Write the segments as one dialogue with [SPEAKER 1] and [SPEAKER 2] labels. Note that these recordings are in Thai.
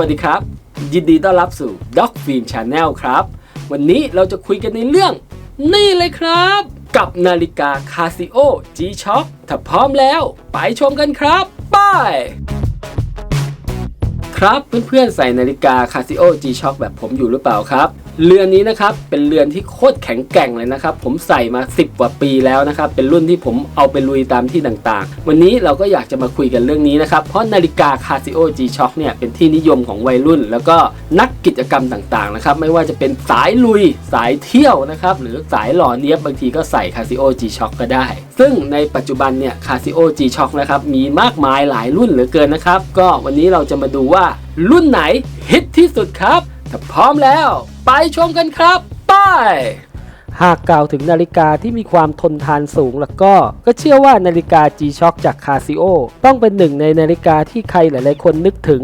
[SPEAKER 1] วัสดีครับ ยินดีต้อนรับสู่ Dog Film Channel ครับ วันนี้เราจะคุยกันในเรื่อง นี่เลยครับ กับนาฬิกา Casio G-Shock ถ้าพร้อมแล้ว ไปชมกันครับไปครับเพื่อนๆใส่นาฬิกา Casio G-Shock แบบผมอยู่หรือเปล่าครับ เรือนนี้นะครับเป็นเรือนที่โคตรแข็งแกร่งเลยนะครับ ผมใส่มา 10 กว่าปีแล้วนะครับ เป็นรุ่นที่ผมเอาไปลุยตามที่ต่างๆ วันนี้เราก็อยากจะมาคุยกันเรื่องนี้นะครับ เพราะนาฬิกา Casio G-Shock เนี่ยเป็นที่นิยมของวัยรุ่น แล้วก็นักกิจกรรมต่างๆนะครับ ไม่ว่าจะเป็นสายลุยสายเที่ยวนะครับ หรือสายหล่อเนี้ยบบางทีก็ใส่ Casio G-Shock ก็ได้ ซึ่งในปัจจุบันเนี่ย Casio G-Shock นะครับมีมากมายหลายรุ่นเหลือเกินนะครับ ก็วันนี้เราจะมาดูว่ารุ่นไหนฮิตที่สุดครับ ถ้าพร้อมแล้ว ไปชมกันครับ ไป หากกล่าวถึงนาฬิกาที่มีความทนทานสูงแล้วก็ ก็เชื่อว่านาฬิกา G-Shock จาก Casio ต้องเป็นหนึ่งในนาฬิกาที่ใครหลายๆคนนึกถึง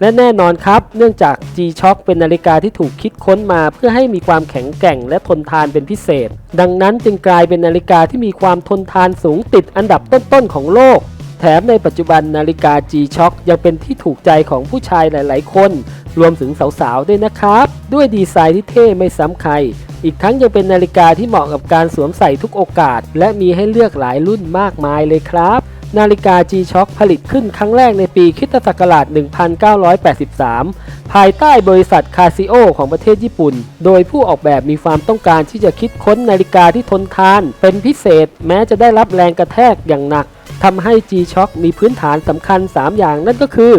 [SPEAKER 1] และแน่นอนครับ เนื่องจาก G-Shock เป็นนาฬิกาที่ถูกคิดค้นมาเพื่อให้มีความแข็งแกร่งและทนทานเป็นพิเศษ ดังนั้นจึงกลายเป็นนาฬิกาที่มีความทนทานสูงติดอันดับต้นๆของโลก แถมในปัจจุบันนาฬิกา G-Shock ยังเป็นที่ถูกใจของผู้ชายหลาย ๆ คน รวมถึงสาวๆ ด้วยนะครับ ด้วยดีไซน์ที่เท่ไม่ซ้ำใคร อีกทั้งยังเป็นนาฬิกาที่เหมาะกับการสวมใส่ทุกโอกาส และมีให้เลือกหลายรุ่นมากมายเลยครับ นาฬิกา G-Shock ผลิตขึ้นครั้งแรกในปีคิตศักราช 1983 ภายใต้บริษัท Casio ของประเทศญี่ปุ่น โดยผู้ออกแบบมีความต้องการที่จะคิดค้นนาฬิกาที่ทนทาน เป็นพิเศษแม้จะได้รับแรงกระแทกอย่างหนัก ทำให้ G-Shock มีพื้นฐานสำคัญ 3 อย่างนั่นก็คือ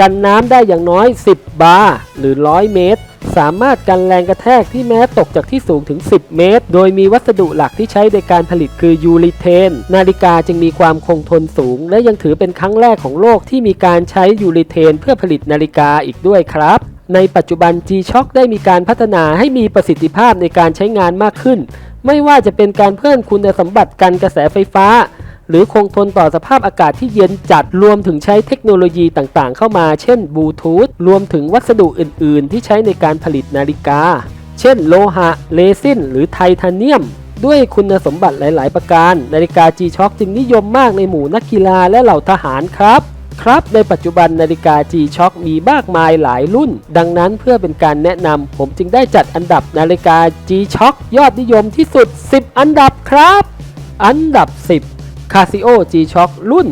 [SPEAKER 1] กันน้ำได้อย่างน้อย 10 บาร์หรือ 100 เมตร สามารถกันแรงกระแทกที่แม้ตกจากที่สูงถึง 10 เมตร โดยมีวัสดุหลักที่ใช้ในการผลิตคือยูริเทน นาฬิกาจึงมีความคงทนสูง และยังถือเป็นครั้งแรกของโลกที่มีการใช้ยูริเทน เพื่อผลิตนาฬิกาอีกด้วยครับในปัจจุบัน G-Shock ได้มีการพัฒนาให้มีประสิทธิภาพในการใช้งานมากขึ้น ไม่ว่าจะเป็นการเพิ่มคุณสมบัติกันกระแสไฟฟ้า หรือคงทนต่อสภาพอากาศที่เย็นจัดรวมถึงใช้เทคโนโลยีต่างๆ เข้ามา เช่นบลูทูธรวมถึงวัสดุอื่น ๆ ที่ใช้ในการผลิตนาฬิกา เช่น โลหะ เรซิน หรือไทเทเนียม ด้วยคุณสมบัติหลาย ๆ ประการ นาฬิกา G-Shock จึงนิยมมากในหมู่นักกีฬาและเหล่าทหารครับครับในปัจจุบันนาฬิกา G-Shock มีมากมายหลายรุ่น ดังนั้นเพื่อเป็นการแนะนำผมจึงได้จัดอันดับนาฬิกา G-Shock ยอดนิยมที่สุด 10 อันดับครับ อันดับ 10 Casio G-Shock รุ่น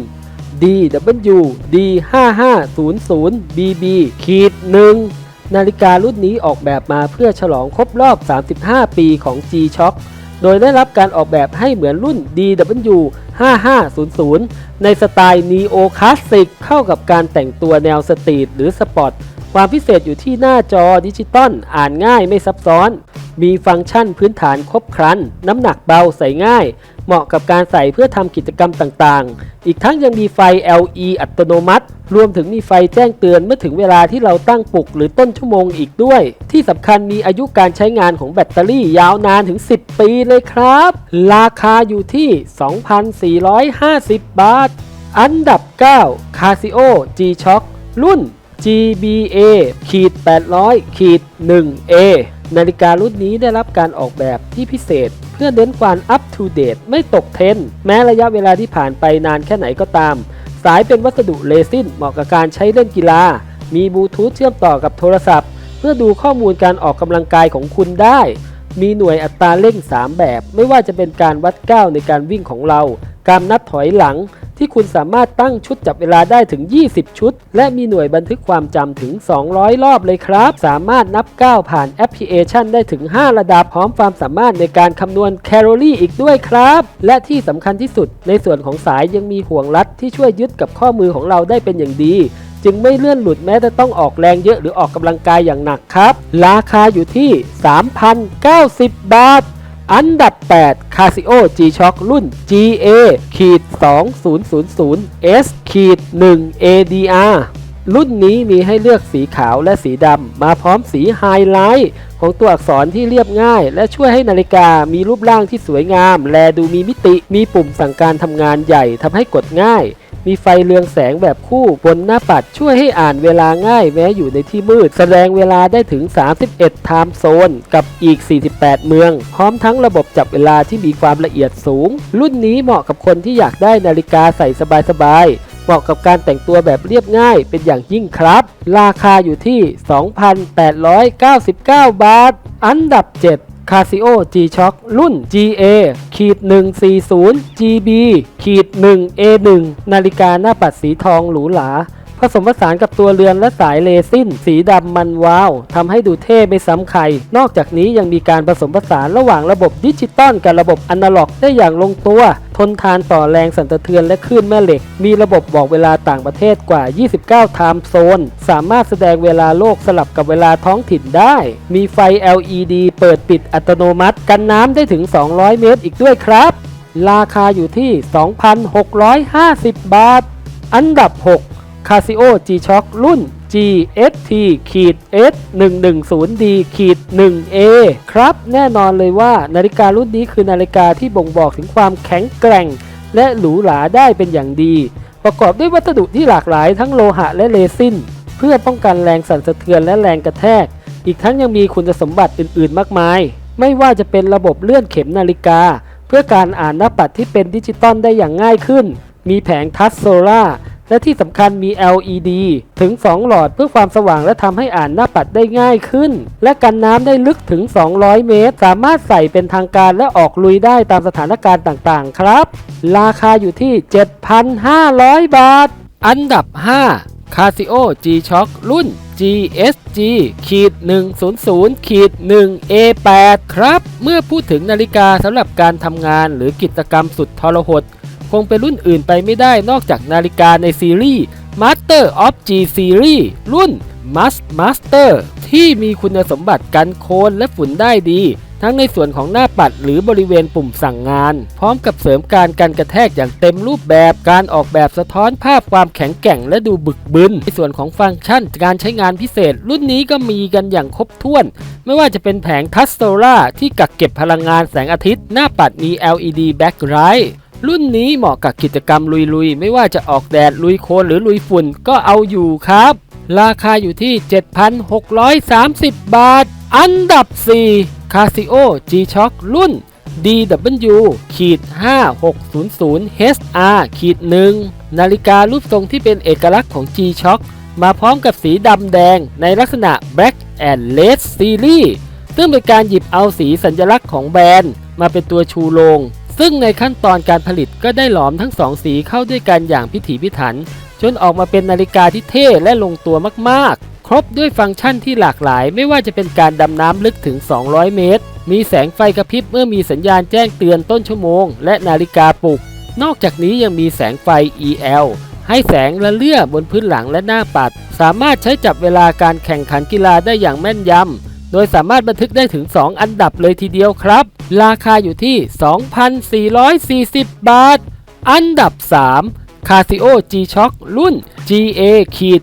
[SPEAKER 1] DW D5500 BB ขีด1นาฬิการุ่นนี้ออกแบบมาเพื่อฉลองครบรอบ 35 ปีของ G-Shock โดยได้รับการออกแบบให้เหมือนรุ่น DW 5500 ในสไตล์ Neo Classic เข้ากับการแต่งตัวแนวสตรีทหรือสปอร์ต ความพิเศษอยู่ที่หน้าจอดิจิตอลอ่านง่ายไม่ซับซ้อน มีฟังก์ชันพื้นฐานครบครัน น้ำหนักเบาใส่ง่าย เหมาะกับการใส่เพื่อทำกิจกรรมต่างๆ อีกทั้งยังมีไฟ LED อัตโนมัติ รวมถึงมีไฟแจ้งเตือนเมื่อถึงเวลาที่เราตั้งปลุกหรือต้นชั่วโมงอีกด้วย ที่สำคัญมีอายุการใช้งานของแบตเตอรี่ยาวนานถึง 10 ปีเลยครับ ราคาอยู่ที่ 2,450 บาท อันดับ 9 Casio G-Shock รุ่น GBA ขีด800ขีด 1A นาฬิการุ่นนี้ได้รับการออกแบบที่พิเศษ เพื่อเน้นความอัป to date ไม่ตกเทรนแม้ระยะเวลาที่ผ่านไปนานแค่ไหนก็ตาม สายเป็นวัสดุเรซินเหมาะกับการใช้เล่นกีฬา มีบลูทูธเชื่อมต่อกับโทรศัพท์ เพื่อดูข้อมูลการออกกำลังกายของคุณได้ มีหน่วยอัตราเร่ง 3 แบบ ไม่ว่าจะเป็นการวัดก้าวในการวิ่งของเรา การนับถอยหลังที่คุณสามารถตั้งชุดจับเวลาได้ถึง 20 ชุด และมีหน่วยบันทึกความจำถึง 200 รอบเลยครับ สามารถนับก้าวผ่านแอปพลิเคชันได้ถึง 5 ระดับพร้อมความสามารถในการคำนวณแคลอรี่อีกด้วยครับ และที่สำคัญที่สุด ในส่วนของสายยังมีห่วงรัดที่ช่วยยึดกับข้อมือของเราได้เป็นอย่างดี จึงไม่เลื่อนหลุดแม้จะต้องออกแรงเยอะหรือออกกำลังกายอย่างหนักครับ ราคาอยู่ที่ 3,090 บาท อันดับ 8 Casio G-Shock รุ่น GA ขีด2000 S ขีด1 ADR รุ่นนี้มีให้เลือกสีขาวและสีดำ มาพร้อมสีไฮไลท์ของตัวอักษรที่เรียบง่าย และช่วยให้นาฬิกามีรูปร่างที่สวยงาม และดูมีมิติ มีปุ่มสั่งการทำงานใหญ่ทำให้กดง่าย มีไฟเรืองแสงแบบคู่บนหน้าปัดช่วยให้อ่านเวลาง่ายแม้อยู่ในที่มืด แสดงเวลาได้ถึง 31ไทม์โซนกับอีก 48 เมือง พร้อมทั้งระบบจับเวลาที่มีความละเอียดสูง รุ่นนี้เหมาะกับคนที่อยากได้นาฬิกาใส่สบายๆเหมาะกับการแต่งตัวแบบเรียบง่ายเป็นอย่างยิ่งครับ ราคาอยู่ที่ 2,899 บาท อันดับ 7 Casio G-Shock รุ่น GA ขีด140 GB ขีด 1A1 นาฬิกาหน้าปัดสีทองหรูหรา ผสมผสานกับตัวเรือนและสายเลซินสีดำมันวาวทำให้ดูเท่ไม่ซ้ำใคร นอกจากนี้ยังมีการผสมผสานระหว่างระบบดิจิตอลกับระบบอนาล็อกได้อย่างลงตัว ทนทานต่อแรงสั่นสะเทือนและคลื่นแม่เหล็ก มีระบบบอกเวลาต่างประเทศกว่า 29 ไทม์โซน สามารถแสดงเวลาโลกสลับกับเวลาท้องถิ่นได้ มีไฟ LED เปิดปิดอัตโนมัติ กันน้ำได้ถึง 200 เมตรอีกด้วยครับ ราคาอยู่ที่ 2,650 บาท อันดับ 6 Casio G-Shock รุ่น GST ขีด S 1 1 0 D ขีด 1A ครับ แน่นอนเลยว่านาฬิการุ่นนี้คือนาฬิกาที่บ่งบอกถึงความแข็งแกร่ง และหรูหราได้เป็นอย่างดี ประกอบด้วยวัสดุที่หลากหลายทั้งโลหะและเรซินเพื่อป้องกันแรงสั่นสะเทือนและแรงกระแทก อีกทั้งยังมีคุณสมบัติอื่น ๆ มากมาย ไม่ว่าจะเป็นระบบเลื่อนเข็มนาฬิกา เพื่อการอ่านหน้าปัดที่เป็นดิจิตอลได้อย่างง่ายขึ้น มีแผงทัชโซล่า และที่สำคัญมี LED ถึง 2 หลอดเพื่อความสว่างและทำให้อ่านหน้าปัดได้ง่ายขึ้น และกันน้ำได้ลึกถึง 200 เมตร สามารถใส่เป็นทางการและออกลุยได้ตามสถานการณ์ต่างๆ ครับ ราคาอยู่ที่ 7,500 บาท อันดับ 5 Casio G-Shock รุ่น GSG ขีด100ขีด 1A8 ครับ เมื่อพูดถึงนาฬิกาสำหรับการทำงานหรือกิจกรรมสุดทรหด คงเป็นรุ่นอื่นไปไม่ได้นอกจากนาฬิกาในซีรีส์ Master of G Series รุ่น Must Master ที่มีคุณสมบัติกันโคลนและฝุ่นได้ดี ทั้งในส่วนของหน้าปัดหรือบริเวณปุ่มสั่งงาน พร้อมกับเสริมการกันกระแทกอย่างเต็มรูปแบบการออกแบบสะท้อนภาพความแข็งแกร่งและดูบึกบึนในส่วนของฟังก์ชันการใช้งานพิเศษ รุ่นนี้ก็มีกันอย่างครบถ้วน ไม่ว่าจะเป็นแผงทัสโซล่าที่กักเก็บพลังงานแสงอาทิตย์ หน้าปัดมี LED backlight รุ่นนี้เหมาะกับกิจกรรมลุยๆ ไม่ว่าจะออกแดดลุยโคลนหรือลุยฝุ่นก็เอาอยู่ครับ ราคาอยู่ที่ 7,630 บาท อันดับ 4 Casio G-Shock รุ่น DW ขีด5600 HR ขีด1นาฬิการูปทรงที่เป็นเอกลักษณ์ของ G-Shock มาพร้อมกับสีดำแดงในลักษณะ Black and Red Series ซึ่งเป็นการหยิบเอาสีสัญลักษณ์ของแบรนด์ มาเป็นตัวชูโรง ซึ่งในขั้นตอนการผลิตก็ได้หลอมทั้งสองสีเข้าด้วยกันอย่างพิถีพิถัน จนออกมาเป็นนาฬิกาที่เท่และลงตัวมากๆ ครบด้วยฟังก์ชันที่หลากหลาย ไม่ว่าจะเป็นการดำน้ำลึกถึง 200 เมตร มีแสงไฟกระพริบเมื่อมีสัญญาณแจ้งเตือนต้นชั่วโมง และนาฬิกาปลุก นอกจากนี้ยังมีแสงไฟ EL ให้แสงละเลื่อบนพื้นหลังและหน้าปัด สามารถใช้จับเวลาการแข่งขันกีฬาได้อย่างแม่นยำ โดยสามารถบันทึกได้ถึง 2 อันดับเลยทีเดียวครับ ราคาอยู่ที่ 2,440 บาท อันดับ 3 Casio G-Shock รุ่น GA ขีด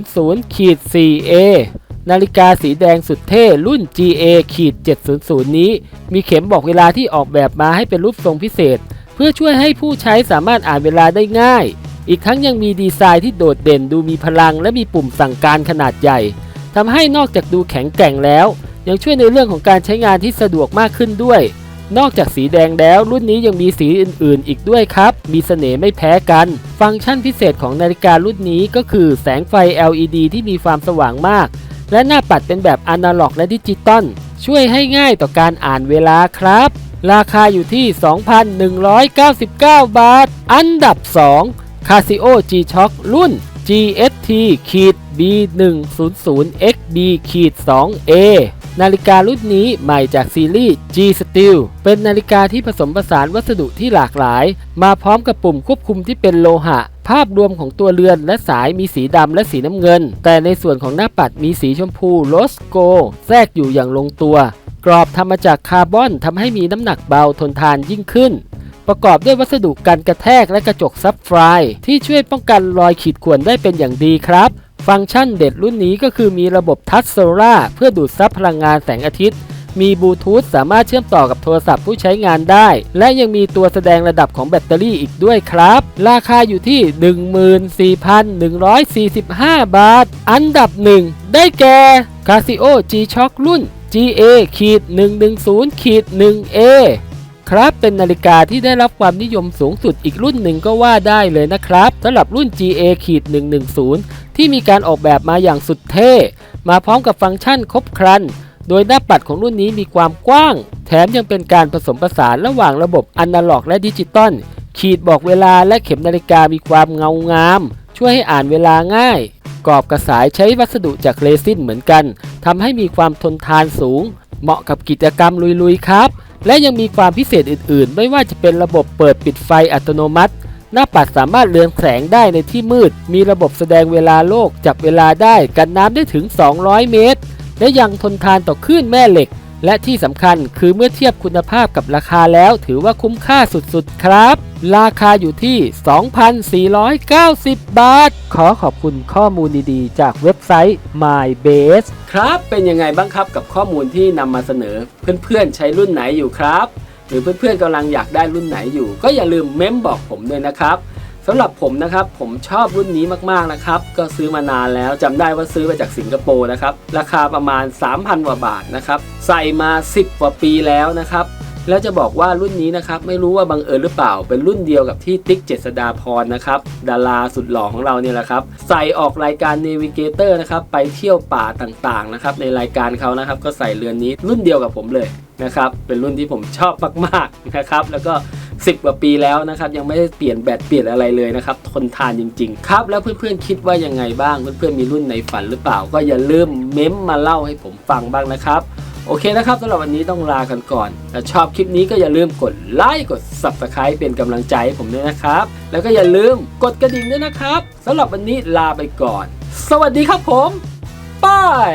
[SPEAKER 1] 700ขีด 4A นาฬิกาสีแดงสุดเท่รุ่น GA ขีด700 นี้ มีเข็มบอกเวลาที่ออกแบบมาให้เป็นรูปทรงพิเศษ เพื่อช่วยให้ผู้ใช้สามารถอ่านเวลาได้ง่าย อีกทั้งยังมีดีไซน์ที่โดดเด่นดูมีพลังและมีปุ่มสั่งการขนาดใหญ่ ทำให้นอกจากดูแข็งแกร่งแล้ว ยังช่วยในเรื่องของการใช้งานที่สะดวกมากขึ้นด้วย นอกจากสีแดงแล้ว รุ่นนี้ยังมีสีอื่น ๆ อีกด้วยครับ มีเสน่ห์ไม่แพ้กัน ฟังก์ชันพิเศษของนาฬิการุ่นนี้ก็คือแสงไฟ LED ที่มีความสว่างมาก และหน้าปัดเป็นแบบอนาล็อกและดิจิตอลช่วยให้ง่ายต่อการอ่านเวลาครับ ราคาอยู่ที่ 2,199 บาท อันดับ 2 Casio G-Shock รุ่น GST ขีด B100XB ขีด 2A นาฬิการุ่นนี้ใหม่จากซีรีส์ G Steel เป็นนาฬิกาที่ผสมผสานวัสดุที่หลากหลาย มาพร้อมกับปุ่มควบคุมที่เป็นโลหะ ภาพรวมของตัวเรือนและสายมีสีดำและสีน้ำเงิน แต่ในส่วนของหน้าปัดมีสีชมพูโรสโก แทรกอยู่อย่างลงตัว กรอบทำมาจากคาร์บอนทำให้มีน้ำหนักเบาทนทานยิ่งขึ้น ประกอบด้วยวัสดุกันกระแทกและกระจกซับไฟที่ช่วยป้องกันรอยขีดข่วนได้เป็นอย่างดีครับ ฟังก์ชันเด็ดรุ่นนี้ก็คือมีระบบทัชโซล่าเพื่อดูดซับพลังงานแสงอาทิตย์ มีบลูทูธสามารถเชื่อมต่อกับโทรศัพท์ผู้ใช้งานได้ และยังมีตัวแสดงระดับของแบตเตอรี่อีกด้วยครับ ราคาอยู่ที่ 14,145 บาท อันดับ 1 ได้แก่ Casio G-Shock รุ่น GA-110-1A ครับ เป็นนาฬิกาที่ได้รับความนิยมสูงสุดอีกรุ่นหนึ่งก็ว่าได้เลยนะครับสำหรับรุ่น GA ขีด110 ที่มีการออกแบบมาอย่างสุดเท่ มาพร้อมกับฟังก์ชันครบครัน โดยหน้าปัดของรุ่นนี้มีความกว้าง แถมยังเป็นการผสมผสานระหว่างระบบอนาล็อกและดิจิตอลขีดบอกเวลาและเข็มนาฬิกามีความเงางาม ช่วยให้อ่านเวลาง่ายกรอบกระสายใช้วัสดุจากเรซินเหมือนกันทำให้มีความทนทานสูง เหมาะกับกิจกรรมลุยๆครับ และยังมีความพิเศษอื่นๆ ไม่ว่าจะเป็นระบบเปิดปิดไฟอัตโนมัติ หน้าปัดสามารถเลือนแสงได้ในที่มืด มีระบบแสดงเวลาโลกจับเวลาได้ กันน้ำได้ถึง 200 เมตร และยังทนทานต่อคลื่นแม่เหล็ก และที่สำคัญคือเมื่อเทียบคุณภาพกับราคาแล้วถือว่าคุ้มค่าสุดๆครับ ราคาอยู่ที่ 2,490 บาท ขอขอบคุณข้อมูลดีๆ จากเว็บไซต์ MyBase ครับเป็นยังไงบ้างครับกับข้อมูลที่นำมาเสนอ เพื่อนๆใช้รุ่นไหนอยู่ครับ หรือเพื่อนๆกำลังอยากได้รุ่นไหนอยู่ ก็อย่าลืมเม้มบอกผมด้วยนะครับ สำหรับผมนะครับ ผมชอบรุ่นนี้มากๆนะครับ ก็ซื้อมานานแล้วจำได้ว่าซื้อมาจากสิงคโปร์นะครับ ราคาประมาณ 3,000กว่าบาทนะครับ ใส่มา 10 กว่าปีแล้วนะครับ แล้วจะบอกว่ารุ่นนี้นะครับ ไม่รู้ว่าบังเอิญหรือเปล่า เป็นรุ่นเดียวกับที่ติ๊กเจษดาพรนะครับ ดาราสุดหล่อของเราเนี่ยแหละครับ ใส่ออกรายการ Navigator นะครับ ไปเที่ยวป่าต่างๆนะครับ ในรายการเขานะครับ ก็ใส่เรือนนี้รุ่นเดียวกับผมเลยนะครับ เป็นรุ่นที่ผมชอบมากๆนะครับ แล้วก็ 10 กว่าปีแล้วนะครับ ยังไม่ได้เปลี่ยนแบตเปลี่ยนอะไรเลยนะครับทนทานจริง ๆ ครับ แล้วเพื่อนๆคิดว่ายังไงบ้าง เพื่อนๆมีรุ่นในฝันหรือเปล่า ก็อย่าลืมเม้มมาเล่าให้ผมฟังบ้างนะครับ โอเคนะครับสำหรับวันนี้ต้องลากันก่อนถ้าชอบคลิปนี้ก็อย่าลืมกดไลค์กด Subscribe เป็นกำลังใจให้ผมด้วยนะครับ แล้วก็อย่าลืมกดกระดิ่งด้วยนะครับสำหรับวันนี้ลาไปก่อน สวัสดีครับผมบาย